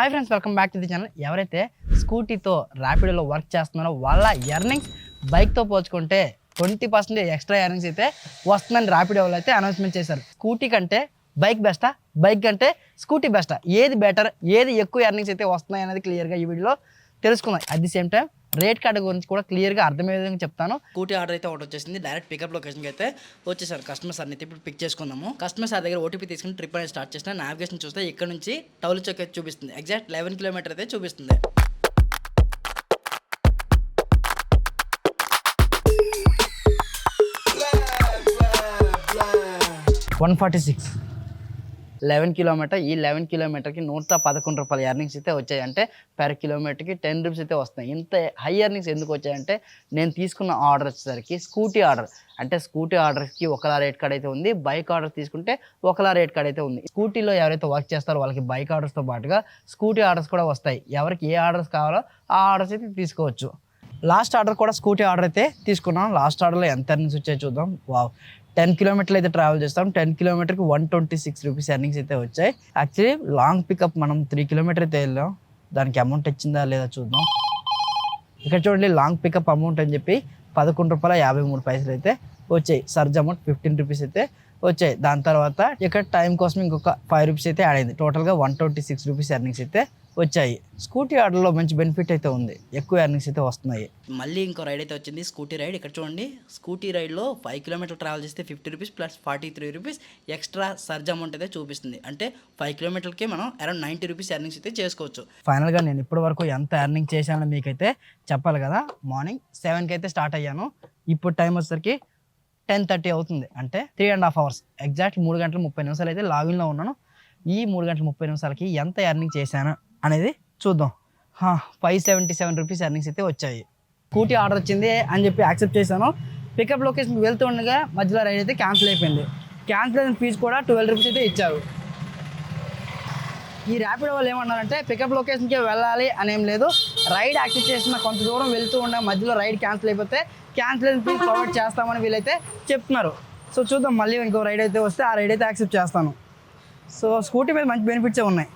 Hi friends welcome back to the channel ఎవరైతే స్కూటీతో ర్యాపిడోలో work చేస్తున్నారో వాళ్ళ ఎర్నింగ్స్ బైక్తో పోల్చుకుంటే ట్వంటీ పర్సెంట్ ఎక్స్ట్రా ఎర్నింగ్స్ అయితే వస్తుందని ర్యాపిడో వాళ్ళు అయితే అనౌన్స్మెంట్ చేశారు. స్కూటీ కంటే బైక్ బెస్టా బైక్ కంటే స్కూటీ బెస్టా ఏది బెటర్ ఏది ఎక్కువ ఎర్నింగ్స్ అయితే వస్తున్నాయి అనేది క్లియర్గా ఈ వీడియోలో తెలుసుకుందాం. At the same time rate card గురించి కూడా క్లియర్గా అర్థమయ్యే విధంగా చెప్తాను. స్కూటీ ఆర్డర్ అయితే ఒకటి వచ్చేసింది. డైరెక్ట్ పికప్ లొకేషన్కి అయితే వచ్చేసారు కస్టమర్ సార్ అయితే ఇప్పుడు పిక్ చేసుకుందాము. కస్టమర్ సార్ దగ్గర ఓటీపీ తీసుకుని ట్రిప్ అనేది స్టార్ట్ చేసిన నావిగేషన్ చూస్తే ఇక్కడ నుంచి టౌల్ చౌక్ అయితే చూపిస్తుంది. ఎగ్జాక్ట్ లెవెన్ కిలోమీటర్ అయితే చూపిస్తుంది. One forty six eleven kilometre ఈ లెవెన్ కిలోమీటర్కి నూట పదకొండు రూపాయల ఎర్నింగ్స్ అయితే వచ్చాయి. అంటే పర్ కిలోమీటర్కి టెన్ రూపీస్ అయితే వస్తాయి ఇంత హై ఎర్నింగ్స్ ఎందుకు వచ్చాయంటే నేను తీసుకున్న ఆర్డర్ వచ్చేసరికి స్కూటీ ఆర్డర్ అంటే స్కూటీ ఆర్డర్కి ఒకలా రేట్ కార్డ్ అయితే ఉంది. బైక్ ఆర్డర్ తీసుకుంటే ఒకలా రేట్ కార్డ్ అయితే ఉంది. స్కూటీలో ఎవరైతే వర్క్ చేస్తారో వాళ్ళకి బైక్ ఆర్డర్స్తో పాటుగా స్కూటీ ఆర్డర్స్ కూడా వస్తాయి. ఎవరికి ఏ ఆర్డర్స్ కావాలో ఆ ఆర్డర్స్ అయితే తీసుకోవచ్చు. లాస్ట్ ఆర్డర్ కూడా స్కూటీ ఆర్డర్ అయితే తీసుకున్నాం. లాస్ట్ ఆర్డర్లో ఎంత ఎర్నింగ్స్ వచ్చాయో చూద్దాం. వావ్ టెన్ కిలోమీటర్లు అయితే ట్రావెల్ చేస్తాం. టెన్ కిలోమీటర్కి one twenty six rupees earnings అయితే వచ్చాయి. యాక్చువల్లీ లాంగ్ పికప్ మనం త్రీ కిలోమీటర్ అయితే వెళ్ళాం. దానికి అమౌంట్ వచ్చిందా లేదా చూద్దాం. ఇక్కడ చూడండి లాంగ్ పికప్ అమౌంట్ అని చెప్పి పదకొండు రూపాయల యాభై మూడు పైసలు అయితే వచ్చాయి. సర్జ్ అమౌంట్ ఫిఫ్టీన్ రూపీస్ అయితే వచ్చాయి. దాని తర్వాత ఇక్కడ టైం కోసం ఇంకొక ఫైవ్ రూపీస్ అయితే యాడ్ అయింది. టోటల్గా one twenty six rupees earnings అయితే వచ్చాయి. స్కూటీ ఆర్డర్లో మంచి బెనిఫిట్ అయితే ఉంది. ఎక్కువ ఎర్నింగ్స్ అయితే వస్తున్నాయి. మళ్ళీ ఇంకో రైడ్ అయితే వచ్చింది. Scooty ride. ఇక్కడ చూడండి. స్కూటీ రైడ్లో ఫైవ్ కిలోమీటర్ ట్రావెల్ చేస్తే fifty rupees plus forty three rupees extra surge amount అయితే చూపిస్తుంది. అంటే ఫైవ్ కిలోమీటర్కి మనం అరౌండ్ నైంటీ రూపీస్ ఎర్నింగ్స్ అయితే చేసుకోవచ్చు. ఫైనల్గా నేను ఇప్పటి వరకు ఎంత ఎర్నింగ్ చేశానో మీకైతే చెప్పాలి కదా. మార్నింగ్ సెవెన్కి అయితే స్టార్ట్ అయ్యాను. ఇప్పుడు టైం వచ్చేసరికి టెన్ థర్టీ అవుతుంది. అంటే three and half hours exact మూడు గంటల ముప్పై నిమిషాలు అయితే లాగిన్లో ఉన్నాను. ఈ మూడు గంటల ముప్పై నిమిషాలకి ఎంత ఎర్నింగ్ చేశాను అనేది చూద్దాం. Five seventy seven rupees earnings అయితే వచ్చాయి. స్కూటీ ఆర్డర్ వచ్చింది అని చెప్పి యాక్సెప్ట్ చేశాను. పికప్ లొకేషన్కి వెళ్తుండగా మధ్యలో రైడ్ అయితే క్యాన్సిల్ అయిపోయింది. క్యాన్సిల్ అయిన ఫీజు కూడా ట్వెల్వ్ రూపీస్ అయితే ఇచ్చారు. ఈ ర్యాపిడో వాళ్ళు ఏమన్నారంటే పికప్ లొకేషన్కే వెళ్ళాలి అని లేదు. రైడ్ యాక్టివ్ చేసిన కొంత దూరం వెళ్తూ ఉన్న మధ్యలో రైడ్ క్యాన్సిల్ అయిపోతే క్యాన్సిల్ ఫీజ్ ప్రొవైడ్ చేస్తామని వీళ్ళైతే చెప్తున్నారు. సో చూద్దాం మళ్ళీ ఇంకో రైడ్ అయితే వస్తే ఆ రైడ్ అయితే యాక్సెప్ట్ చేస్తాను. సో స్కూటీ మీద మంచి బెనిఫిట్సే ఉన్నాయి.